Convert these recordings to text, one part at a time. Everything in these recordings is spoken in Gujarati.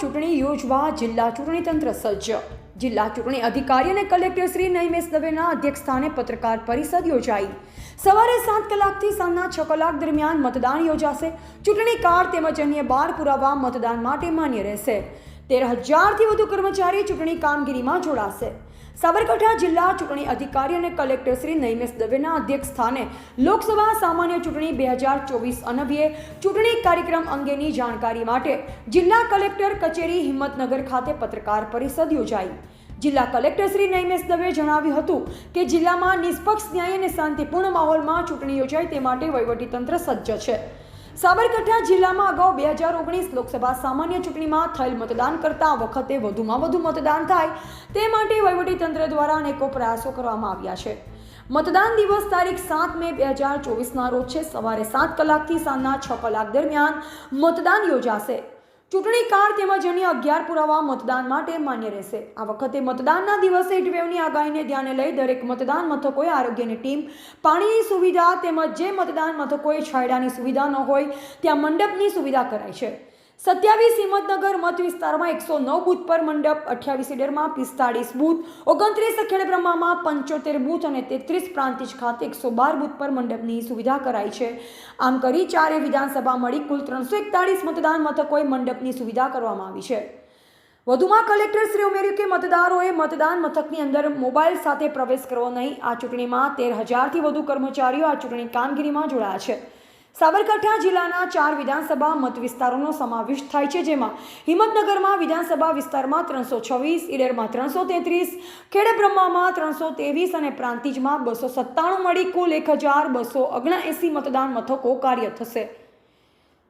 ચૂંટણી યોજવા જિલ્લા ચૂંટણી તંત્ર સજ્જ. જિલ્લા ચૂંટણી અધિકારી અને કલેક્ટર શ્રી નૈમેશ દવેના અધ્યક્ષસ્થાને પત્રકાર પરિષદ યોજાઈ. સવારે સાત કલાકથી સાંજના છ કલાક દરમિયાન મતદાન યોજાશે. ચૂંટણી કાર્ડ તેમજ અન્ય બાર પુરાવા મતદાન માટે માન્ય રહેશે. તેર હજારથી વધુ કર્મચારી ચૂંટણી કામગીરીમાં જોડાશે. સાબરકાંઠા જિલ્લા ચૂંટણી અધિકારી અને કલેક્ટર શ્રી નૈમેશ દવેના અધ્યક્ષ સ્થાને લોકસભા સામાન્ય ચૂંટણી બે હજાર ચોવીસ અનવ્યે ચૂંટણી કાર્યક્રમ અંગેની જાણકારી માટે જિલ્લા કલેક્ટર કચેરી હિંમતનગર ખાતે પત્રકાર પરિષદ યોજાઈ. જિલ્લા કલેક્ટર શ્રી નૈમેશ દવે જણાવ્યું હતું કે જિલ્લામાં નિષ્પક્ષ ન્યાય અને શાંતિપૂર્ણ માહોલમાં ચૂંટણી યોજાય તે માટે વહીવટીતંત્ર સજ્જ છે. સાબરકાંઠા જિલ્લામાં અગાઉ બે હજાર ઓગણીસ લોકસભા સામાન્ય ચૂંટણીમાં થયેલ મતદાન કરતા વખતે વધુમાં વધુ મતદાન થાય તે માટે વહીવટીતંત્ર દ્વારા અનેકો પ્રયાસો કરવામાં આવ્યા છે. મતદાન દિવસ તારીખ સાત મે બે હજાર ચોવીસના રોજ છે. સવારે સાત કલાકથી સાંજના છ કલાક દરમિયાન મતદાન યોજાશે. ચૂંટણી કાર્ડ તેમજ અન્ય અગિયાર પુરાવા મતદાન માટે માન્ય રહેશે. આ વખતે મતદાનના દિવસે હીટવેવની આગાહીને ધ્યાને લઈ દરેક મતદાન મથકોએ આરોગ્યની ટીમ, પાણીની સુવિધા તેમજ જે મતદાન મથકોએ છાંયડાની સુવિધા ન હોય, ત્યાં મંડપની સુવિધા કરાઈ છે. સત્યાવીસ હિંમતનગર મત વિસ્તારમાં એકસો નવ બૂથ પર મંડપ, અઠ્યાવીસ ઈડરમાં પિસ્તાળીસ બૂથ, ઓગણત્રીસ ખેડબ્રહ્મામાં પંચોતેર બૂથ અને તેત્રીસ પ્રાંતિજ ખાતે એકસો બાર બૂથ પર મંડપની સુવિધા કરાઈ છે. આમ કરી ચારે વિધાનસભા મળી કુલ ત્રણસો એકતાળીસ મતદાન મથકોએ મંડપની સુવિધા કરવામાં આવી છે. વધુમાં કલેક્ટર શ્રી ઉમેર્યું કે મતદારોએ મતદાન મથકની અંદર મોબાઈલ સાથે પ્રવેશ કરવો નહીં. આ ચૂંટણીમાં તેર હજારથી વધુ કર્મચારીઓ આ ચૂંટણી કામગીરીમાં જોડાયા છે. સાબરકાંઠા જિલ્લાના ચાર વિધાનસભા મત વિસ્તારોનો સમાવેશ થાય છે, જેમાં હિંમતનગરમાં વિધાનસભા વિસ્તારમાં ત્રણસો છવ્વીસ, ઈડરમાં ત્રણસો તેત્રીસ, ખેડબ્રહ્મામાં ત્રણસો ત્રેવીસ અને પ્રાંતિજમાં બસો સત્તાણું મળી કુલ એક હજાર બસો ઓગણએંસી મતદાન મથકો કાર્ય થશે.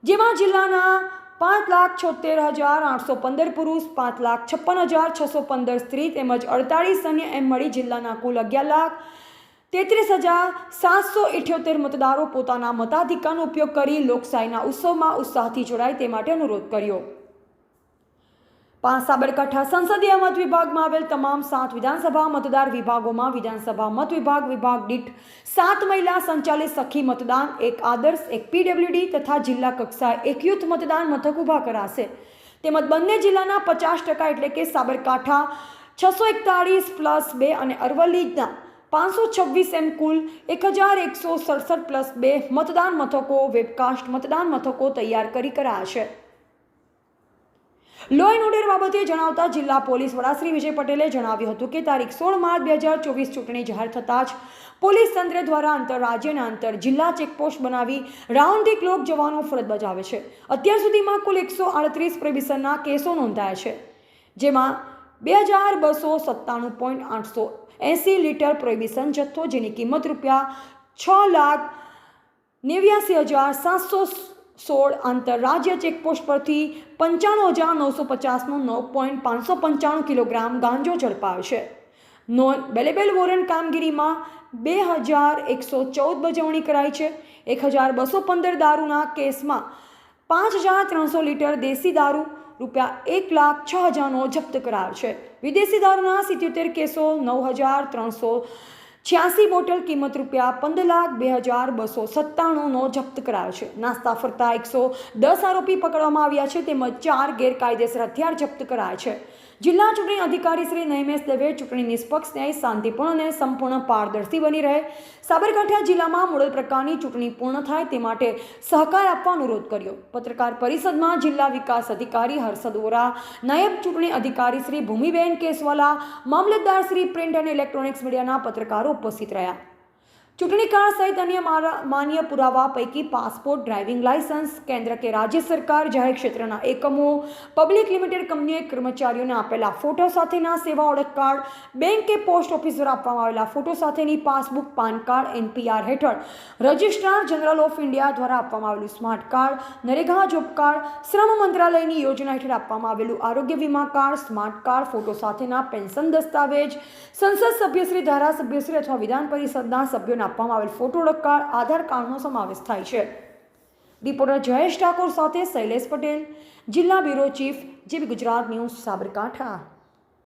જેમાં જિલ્લાના પાંચ લાખ છોતેર હજાર આઠસો પંદર પુરુષ, પાંચ લાખ છપ્પન હજાર છસો પંદર સ્ત્રી તેમજ અડતાળીસ અન્ય એમ મળી જિલ્લાના કુલ અગિયાર લાખ તેત્રીસ હજાર સાતસો ઇઠ્યોતેર મતદારો પોતાના મતાધિકારનો ઉપયોગ કરી લોકશાહીના ઉત્સવમાં ઉત્સાહથી જોડાય તે માટે અનુરોધ કર્યો. પાંચ સાબરકાંઠા સંસદીય મત વિભાગમાં આવેલ તમામ સાત વિધાનસભા મતદાર વિભાગોમાં વિધાનસભા મત વિભાગ વિભાગ દીઠ સાત મહિલા સંચાલિત સખી મતદાન, એક આદર્શ, એક પીડબ્લ્યુડી તથા જિલ્લા કક્ષાએ એક યુથ મતદાન મથક ઊભા કરાશે. તેમજ બંને જિલ્લાના પચાસ ટકા એટલે કે સાબરકાંઠા, છસો એકતાળીસ પ્લસ બે અને અરવલ્લીના પાંચસો છવ્વીસ એમ કુલ એક હજાર એકસો સડસઠ પ્લસ બે મતદાન મથકો, વેબકાસ્ટ મતદાન મથકો તૈયાર કરી કરાયા છે લો એન્ડ ઓર્ડર બાબતે જણાવતા જિલ્લા પોલીસ વડા શ્રી વિજય પટેલે જણાવ્યું હતું કે તારીખ સોળ માર્ચ બે હજાર ચોવીસ ચૂંટણી જાહેર થતાં જ પોલીસ તંત્ર દ્વારા આંતરરાજ્ય અને આંતર જિલ્લા ચેકપોસ્ટ બનાવી રાઉન્ડ ધી ક્લોક જવાનો ફરજ બજાવે છે. અત્યાર સુધીમાં કુલ એકસો આડત્રીસ પ્રોહિબિશનના કેસો નોંધાયા છે, જેમાં બે હજાર બસો સત્તાણું પોઈન્ટ આઠસો એંસી લીટર પ્રોહિબિશન જથ્થો જેની કિંમત રૂપિયા છ લાખ નેવ્યાસી હજાર સાતસો સોળ આંતરરાજ્ય ચેકપોસ્ટ પરથી પંચાણું હજાર નવસો પચાસનો નવ પોઈન્ટ પાંચસો પંચાણું કિલોગ્રામ ગાંજો ઝડપાયો છે નોન બેલેબેલ વોરંટ કામગીરીમાં બે હજાર એકસો ચૌદ બજવણી કરાઈ છે. એક હજાર બસો પંદર દારૂના કેસમાં પાંચ હજાર ત્રણસો લીટર દેશી દારૂ રૂપિયા એક લાખ છ હજારનો જપ્ત કરાર છે. વિદેશી દારૂના સિત્યોતેર કેસો નવ હજાર ત્રણસો છ્યાસી બોટલ કિંમત રૂપિયા પંદર લાખ બે હજાર બસો સત્તાણુંનો જપ્ત કરાયો છે. નાસ્તા ફરતા એકસો દસ આરોપી પકડવામાં આવ્યા છે તેમજ ચાર ગેરકાયદેસર હથિયાર જપ્ત કરાયા છે. જિલ્લા ચૂંટણી અધિકારી શ્રી નૈમેશ દવે ચૂંટણી નિષ્પક્ષ ન્યાય, શાંતિપૂર્ણ અને સંપૂર્ણ પારદર્શી બની રહે. સાબરકાંઠા જિલ્લામાં મોડલ પ્રકારની ચૂંટણી પૂર્ણ થાય તે માટે સહકાર આપવા અનુરોધ કર્યો. પત્રકાર પરિષદમાં જિલ્લા વિકાસ અધિકારી હર્ષદ ઓરા નાયબ ચૂંટણી અધિકારી શ્રી ભૂમિબેન કેસવાલા, મામલતદાર શ્રી પ્રિન્ટ અને ઇલેક્ટ્રોનિક્સ મીડિયાના પત્રકારો ઉપસ્થિત રહ્યા ચૂંટણી કાર્ડ સહિત અન્ય માન્ય પુરાવા પૈકી પાસપોર્ટ, ડ્રાઇવિંગ લાયસન્સ કેન્દ્ર કે રાજ્ય સરકાર, જાહેર ક્ષેત્રના એકમો, પબ્લિક લિમિટેડ કંપનીઓએ કર્મચારીઓને આપેલા ફોટો સાથેના સેવા ઓળખ કાર્ડ બેંક કે પોસ્ટ ઓફિસ દ્વારા આપવામાં આવેલા ફોટો સાથેની પાસબુક, પાન કાર્ડ, એનપીઆર હેઠળ રજિસ્ટ્રાર જનરલ ઓફ ઇન્ડિયા દ્વારા આપવામાં આવેલું smart card, NREGA job card, શ્રમ મંત્રાલયની યોજના હેઠળ આપવામાં આવેલું આરોગ્ય વીમા કાર્ડ, સ્માર્ટ કાર્ડ, ફોટો સાથેના પેન્શન દસ્તાવેજ, સંસદ સભ્યશ્રી, ધારાસભ્યશ્રી અથવા વિધાન પરિષદના સભ્યોને આપવામાં આવેલ ફોટો કાર્ડ આધાર કાર્ડનો સમાવેશ થાય છે. રિપોર્ટર જયેશ ઠાકોર સાથે શૈલેષ પટેલ, જિલ્લા bureau chief JB Gujarat news Sabarkantha.